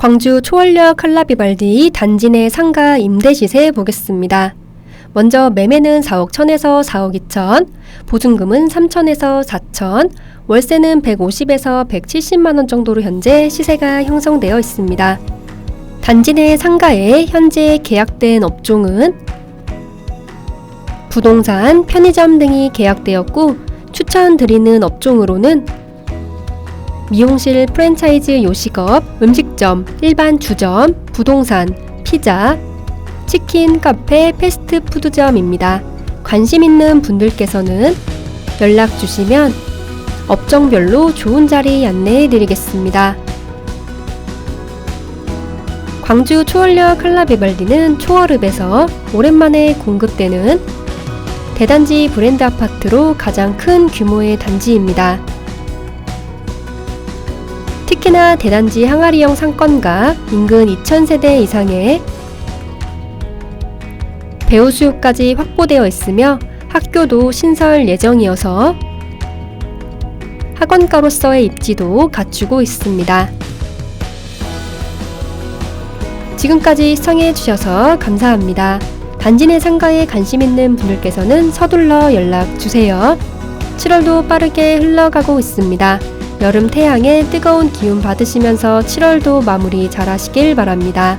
광주 초월역 칼라비발디 단지 내 상가 임대 시세 보겠습니다. 먼저 매매는 4억 1천에서 4억 2천, 보증금은 3천에서 4천, 월세는 150에서 170만 원 정도로 현재 시세가 형성되어 있습니다. 단지 내 상가에 현재 계약된 업종은 부동산, 편의점 등이 계약되었고 추천드리는 업종으로는 미용실 프랜차이즈 요식업, 음식점, 일반 주점, 부동산, 피자, 치킨, 카페, 패스트푸드점입니다. 관심 있는 분들께서는 연락 주시면 업종별로 좋은 자리 안내해 드리겠습니다. 광주 초월역 칼라비발디는 초월읍에서 오랜만에 공급되는 대단지 브랜드 아파트로 가장 큰 규모의 단지입니다. 특히나 대단지 항아리형 상권과 인근 2,000세대 이상의 배우 수요까지 확보되어 있으며 학교도 신설 예정이어서 학원가로서의 입지도 갖추고 있습니다. 지금까지 시청해 주셔서 감사합니다. 단지 내 상가에 관심 있는 분들께서는 서둘러 연락 주세요. 7월도 빠르게 흘러가고 있습니다. 여름 태양의 뜨거운 기운 받으시면서 7월도 마무리 잘 하시길 바랍니다.